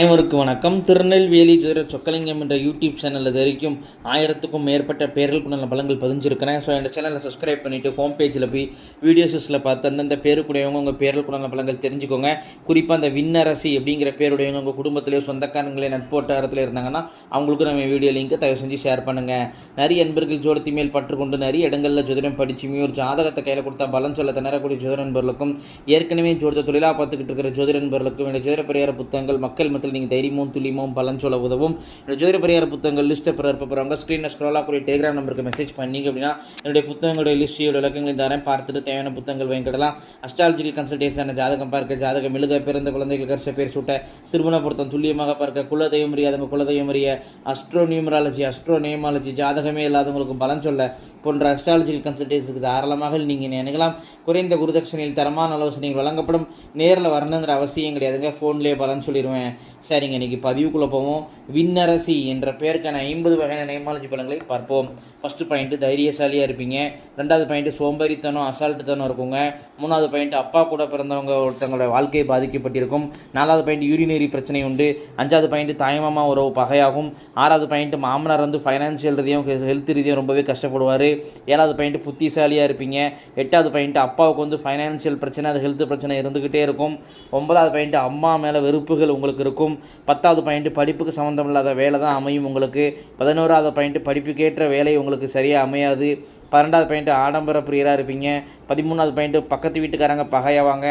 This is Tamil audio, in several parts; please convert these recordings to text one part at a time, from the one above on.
அனைவருக்கு வணக்கம். திருநெல்வேலி ஜோதிர சொக்கலிங்கம் என்ற யூடியூப் சேனலில் இது வரைக்கும் ஆயிரத்துக்கும் மேற்பட்ட பேர்களுக்குள்ள பலங்கள் பதிஞ்சிருக்கிறேன் ஸோ இந்த சேனலை சப்ஸ்கிரைப் பண்ணிவிட்டு ஹோம் பேஜில் போய் வீடியோஸில் பார்த்து அந்தந்த பேருக்குடையவங்க உங்கள் பேர்களுக்குள்ள பலங்கள் தெரிஞ்சுக்கோங்க. குறிப்பாக அந்த விண்ணரசி அப்படிங்கிற பேருடையவங்க உங்கள் குடும்பத்திலேயோ சொந்தக்காரங்களே நட்போட்டாரத்தில் இருந்தாங்கன்னா அவங்களுக்கு நம்ம வீடியோ லிங்க்கை தயவு செஞ்சு ஷேர் பண்ணுங்கள் நிறைய அன்பர்கள் ஜோடத்தி மேல் பற்றுக்கொண்டு நிறைய இடங்களில் ஜோதிடம் படிச்சுமே ஒரு ஜாதகத்தை கையில் கொடுத்தா பலன் சொல்ல திணறக்கூடிய ஜோதிட நண்பர்களுக்கும் ஏற்கனவே ஜோதிட தொழிலாக பார்த்துக்கிட்டு இருக்கிற ஜோதிட நண்பர்களுக்கும் இந்த ஜோதிட பெரியார புத்தகங்கள் மக்கள் நேரத்தில் நீங்கள் தைரியமும் துல்லியமும் பலன் சொல்ல உதவும். என்னோடய ஜோதிட பரிகார புத்தகங்கள் லிஸ்ட்டை பிற போகிறவங்க ஸ்க்ரீனில் ஸ்க்ரோலாக கூடிய டெலிகிராம் நம்பருக்கு மெசேஜ் பண்ணீங்க அப்படின்னா என்னுடைய புத்தகங்களுடைய லிஸ்டியோட விளக்கங்களையும் தரேன். பார்த்துட்டு தேவையான புத்தகங்கள் வாங்கிக்கலாம் அஸ்ட்ராலஜிக்கல் கன்சல்டேஷன் ஜாதகம் பார்க்க ஜாதகம் எழுத பிறந்த குழந்தைகள் கரிச பேர் சூட்ட திருமண பொருத்தம் துல்லியமாக பார்க்க குலதெய்வம் அறியாதவங்க குலதெய்வம் அறிய அஸ்ட்ரோ நியூமராலஜி அஸ்ட்ரோ நியமாலஜி ஜாதகமே இல்லாதவங்களுக்கு பலன் சொல்ல போன்ற அஸ்ட்ராலஜிக்கல் கன்சல்டேஷனுக்கு தாராளமாக நீங்கள் நினைக்கலாம் குறைந்த குருதட்சணையில் தரமான ஆலோசனைகள் வழங்கப்படும். நேரில் வரணுங்கிற அவசியம் கிடையாதுங்க. ஃபோன்லேயே பலன் சொல்லிடுவேன் சரிங்க இன்னைக்கு பதிவுக்குள்ளே போவோம். விண்ணரசி என்ற பெயருக்கான ஐம்பது வகையான நேமாலஜி பலன்களை பார்ப்போம். ஃபஸ்ட்டு பாயிண்ட்டு தைரியசாலியாக இருப்பீங்க. ரெண்டாவது பாயிண்ட்டு சோம்பேறித்தனம் அசால்ட்டுத்தனம் இருக்குங்க. மூணாவது பாயிண்ட் அப்பா கூட பிறந்தவங்க ஒருத்தங்களோட வாழ்க்கை பாதிக்கப்பட்டிருக்கும். நாலாவது பாயிண்ட் யூரினரி பிரச்சனை உண்டு. அஞ்சாவது பாயிண்ட் தாய்மாமா உறவு பகையாகும். ஆறாவது பாயிண்ட் மாமனார் வந்து ஃபைனான்சியல் ரீதியும் ஹெல்த் ரீதியும் ரொம்பவே கஷ்டப்படுவார். ஏழாவது பாயிண்ட் புத்திசாலியாக இருப்பீங்க. எட்டாவது பாயிண்ட் அப்பாவுக்கு வந்து ஃபைனான்சியல் பிரச்சனை அது ஹெல்த் பிரச்சனை இருந்துக்கிட்டே இருக்கும். ஒன்பதாவது பாயிண்ட் அம்மா மேலே வெறுப்புகள் உங்களுக்கு இருக்கும். பத்தாவது பாயிண்ட் படிப்புக்கு சம்மந்தம் இல்லாத வேலை தான் அமையும் உங்களுக்கு. பதினோராவது பாயிண்ட் படிப்புக்கேற்ற வேலை உங்களுக்கு சரியாக அமையாது. பன்னெண்டாவது பாயிண்ட் ஆடம்பர பிரியராக இருப்பீங்க. பதிமூணாவது பாயிண்ட் பக்கத்து வீட்டுக்காரங்க பகையாவாங்க.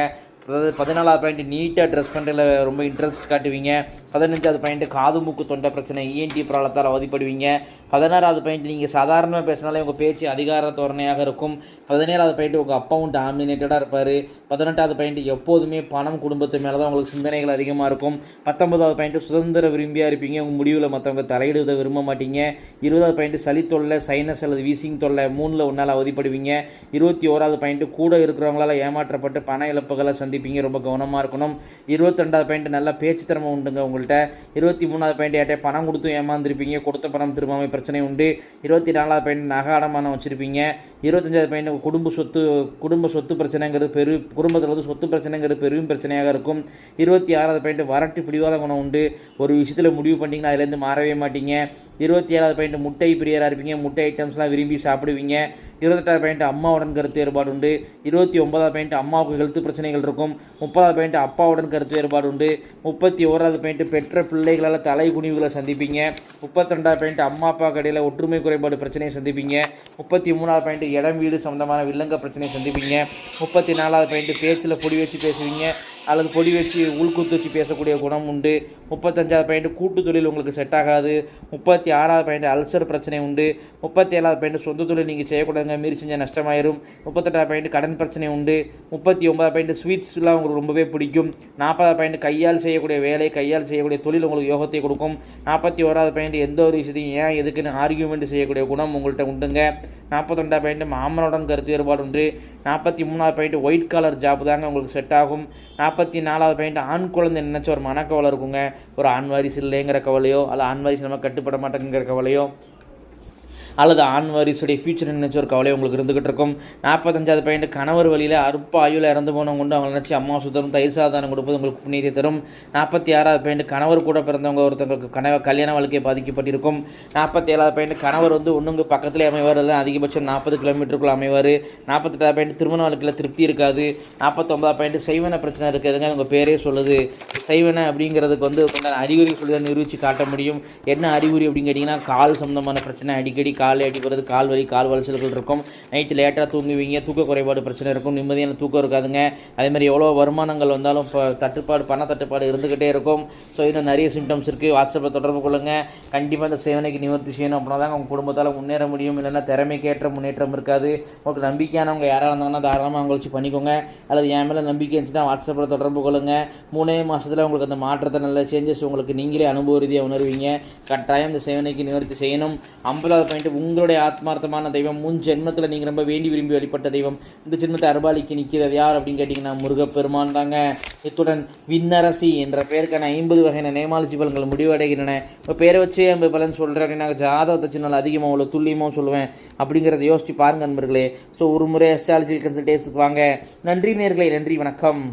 அதாவது பதினாலாவது பாயிண்ட் நீட்டாக ட்ரெஸ் பண்ணுறதுல ரொம்ப இன்ட்ரெஸ்ட் காட்டுவீங்க. பதினஞ்சாவது பாயிண்ட் காது மூக்கு தொண்டை பிரச்சனை இஎன்டி ப்ராப்ளத்தால் அவதிப்படுவீங்க. பதினாறாவது பாயிண்ட் நீங்கள் சாதாரணமாக பேசினாலே உங்கள் பேச்சு அதிகார தோரணையாக இருக்கும். பதினேழாவது பாயிண்ட் உங்கள் அப்பாவும் டாமினேட்டடாக இருப்பார். பதினெட்டாவது பாயிண்ட் எப்போதுமே பணம் குடும்பத்து மேலே தான் உங்களுக்கு சிந்தனைகள் அதிகமாக இருக்கும். பத்தொன்பதாவது பாயிண்ட் சுதந்திர விரும்பியாக இருப்பீங்க. உங்கள் முடிவில் மற்றவங்க தலையிடுவதை விரும்ப மாட்டீங்க. இருபதாவது பாயிண்ட் சளி தொல்லை சைனஸ் அல்லது வீசிங் தொல்லை மூணில் ஒன்றால் அவதிப்படுவீங்க. இருபத்தி ஓராவது பாயிண்ட் கூட இருக்கிறவங்களால ஏமாற்றப்பட்டு பண இழப்புகளை சந்திப்பீங்க. ரொம்ப கவனமாக இருக்கணும். இருபத்தெண்டாவது பாயிண்ட் நல்லா பேச்சு திறமை உண்டுங்க உங்கள்கிட்ட இருபத்தி மூணாவது பாயிண்ட் ஏட்டே பணம் கொடுத்து ஏமாந்துருப்பீங்க. கொடுத்த பணம் திரும்பாமல் பிரச்சனை உண்டு. இருபத்தி நாலாவது பையன் நகை அடமானம் வச்சுருப்பீங்க. இருபத்தஞ்சாவது பையன் குடும்ப சொத்து குடும்ப சொத்து பிரச்சனைங்கிறது பெரு குடும்பத்தில் வந்து சொத்து பிரச்சனைங்கிறது பெரும் பிரச்சனையாக இருக்கும். இருபத்தி ஆறாவது பையன் வரட்டு பிடிவாத குணம் உண்டு. ஒரு விஷயத்தில் முடிவு பண்ணிங்கன்னா அதுலேருந்து மாறவே மாட்டீங்க. இருபத்தி ஏழாவது பையன் முட்டை பிரியராக இருப்பீங்க. முட்டை ஐட்டம்ஸ்லாம் விரும்பி சாப்பிடுவீங்க. இருபத்தெட்டாவது பாயிண்ட் அம்மாவுடன் கருத்து வேறுபாடு உண்டு இருபத்தி ஒன்பதாவது பாயிண்ட் அம்மாவுக்கு ஹெல்த் பிரச்சனைகள் இருக்கும். முப்பதாவது பாயிண்ட் அப்பாவுடன் கருத்து வேறுபாடு உண்டு முப்பத்தி ஓராவது பாயிண்ட் பெற்ற பிள்ளைகளால் தலை குனிவுகளை சந்திப்பீங்க. முப்பத்திரெண்டாவது பாயிண்ட் அம்மா அப்பா கடையில் ஒற்றுமை குறைபாடு பிரச்சனையை சந்திப்பீங்க. முப்பத்தி மூணாவது பாயிண்ட் இடம் வீடு சம்மந்தமான வில்லங்க பிரச்சனையை சந்திப்பீங்க. முப்பத்தி நாலாவது பாயிண்ட் பேச்சில் பொடி வச்சு பேசுவீங்க. அல்லது பொடி வச்சு உள்குத்து வச்சு பேசக்கூடிய குணம் உண்டு. முப்பத்தஞ்சாவது பாயிண்ட் கூட்டு தொழில் உங்களுக்கு செட் ஆகாது. முப்பத்தி ஆறாவது பாயிண்ட் அல்சர் பிரச்சனை உண்டு. முப்பத்தி ஏழாவது பாயிண்ட் சொந்த தொழில் நீங்கள் செய்யக்கூடாதுங்க. மீறி செஞ்சால் நஷ்டமாயிரும். முப்பத்தெட்டாவது பாயிண்ட் கடன் பிரச்சனை உண்டு. முப்பத்தி ஒன்பதாவது பாயிண்ட் ஸ்வீட்ஸ்லாம் உங்களுக்கு ரொம்பவே பிடிக்கும். நாற்பதாவது பாயிண்ட் கையால் செய்யக்கூடிய வேலை கையால் செய்யக்கூடிய தொழில் உங்களுக்கு யோகத்தை கொடுக்கும். நாற்பத்தி ஓராவது பாயிண்ட் எந்த ஒரு விஷயத்தையும் ஏன் எதுக்குன்னு ஆர்கியூமெண்ட் செய்யக்கூடிய குணம் உங்கள்கிட்ட உண்டுங்க. நாற்பத்தொண்டாவது பாயிண்ட் மாமனுடன் கருத்து வேறுபாடு உண்டு. நாற்பத்தி மூணாவது பாயிண்ட் ஒயிட் காலர் ஜாப் தாங்க உங்களுக்கு செட் ஆகும். நாற்பத்தி நாற்பத்தி நாலாவது பாயிண்ட் ஆண் குழந்தை நினச்ச ஒரு மனக்கவலை இருக்குங்க. ஒரு ஆண் வாரிசு இல்லைங்கிற கவலையோ அல்ல ஆண் வாரிசு நம்ம கட்டுப்பட மாட்டேங்கிற கவலையோ அல்லது ஆண் வாரிசுடைய ஃபியூச்சர் நினச்ச ஒரு கவலை உங்களுக்கு இருந்துகிட்டு இருக்கும். நாற்பத்தஞ்சாவது பையன் கணவர் வழியில் அற்ப ஆயுள் இறந்து போனவங்க கொண்டு அவங்க நினச்சி அம்மா சுத்தரும் தயிர் சாதாரணம் கொடுப்பது உங்களுக்கு புண்ணியத்தை தரும். நாற்பத்தி ஆறாவது பையன் கணவர் கூட பிறந்தவங்க ஒருத்தவங்களுக்கு கணவர் கல்யாண வாழ்க்கை பாதிக்கப்பட்டிருக்கும். நாற்பத்தி ஏழாவது பையன் கணவர் வந்து ஒன்றுங்க பக்கத்தில் அமைவார் இல்லை அதிகபட்சம் நாற்பது கிலோமீட்டருக்குள்ள அமைவார். நாற்பத்தெட்டாவது பாயிண்ட் திருமண வாழ்க்கையில் திருப்தி இருக்காது. நாற்பத்தொம்பதாவது பாயிண்ட் செய்வன பிரச்சனை இருக்குதுங்க உங்கள் பேரே சொல்லுது. செய்வன அப்படிங்கிறதுக்கு வந்து அறிகுறி சொல்லி நிரூபித்து காட்ட முடியும். என்ன அறிகுறி அப்படின்னு கேட்டிங்கன்னா கால் சம்மந்தமான பிரச்சனை அடிக்கடி கால் போகிறது கால் வலி கால் வளைச்சல்கள் இருக்கும். நைட்டு லேட்டாக தூங்குவீங்க தூக்க குறைபாடு பிரச்சனை இருக்கும். நிம்மதியான தூக்கம் இருக்காதுங்க. அதே மாதிரி எவ்வளோ வருமானங்கள் வந்தாலும் இப்போ தட்டுப்பாடு பண தட்டுப்பாடு இருந்துக்கிட்டே இருக்கும். ஸோ இன்னும் நிறைய சிம்டம்ஸ் இருக்குது வாட்ஸ்அப்பில் தொடர்பு கொள்ளுங்கள் கண்டிப்பாக இந்த சேவனைக்கு நிவர்த்தி செய்யணும் அப்படின்னா தான் உங்கள் குடும்பத்தால் முன்னேற முடியும். இல்லைன்னா திறமைக்கேற்ற முன்னேற்றம் இருக்காது. உங்களுக்கு நம்பிக்கையானவங்க யாராக இருந்தாங்கன்னா தாராளமாக அவங்க வச்சு பண்ணிக்கோங்க. அல்லது என் மேலே நம்பிக்கை இருந்துச்சுன்னா வாட்ஸ்அப்பில் தொடர்பு கொள்ளுங்கள் மூணே மாதத்தில் உங்களுக்கு அந்த மாற்றத்தை நல்ல சேஞ்சஸ் உங்களுக்கு நீங்களே அனுபவ ரீதியாக உணர்வீங்க. கட்டாயம் இந்த சேவனைக்கு நிவர்த்தி செய்யணும். ஐம்பதாவது பாயிண்ட் உங்களுடைய ஆத்மார்த்தமான தெய்வம் முன் ஜென்மத்தில் நீங்கள் ரொம்ப வேண்டி விரும்பி வழிபட்ட தெய்வம் இந்த ஜென்மத்தை அருபாலிக்கு நிற்கிறது யார் அப்படின்னு கேட்டிங்கன்னா முருகப்பெருமான் தாங்க. இத்துடன் விண்ணரசி என்ற பெயருக்கான ஐம்பது வகையான நேமாலஜி பலன்கள் முடிவடைகின்றன. இப்போ பேரை வச்சே ஐம்பது பலன் சொல்கிறேன் அப்படின்னா ஜாதகத்தை சின்னால் அதிகமாக அவ்வளோ துல்லியமாக சொல்லுவேன் அப்படிங்கிறத யோசிச்சு பாருங்க நண்பர்களே. ஸோ ஒரு முறை அஸ்ட்ராலஜி கன்சல்டேஷனுக்கு வாங்க. நன்றி நேர்களே நன்றி வணக்கம்.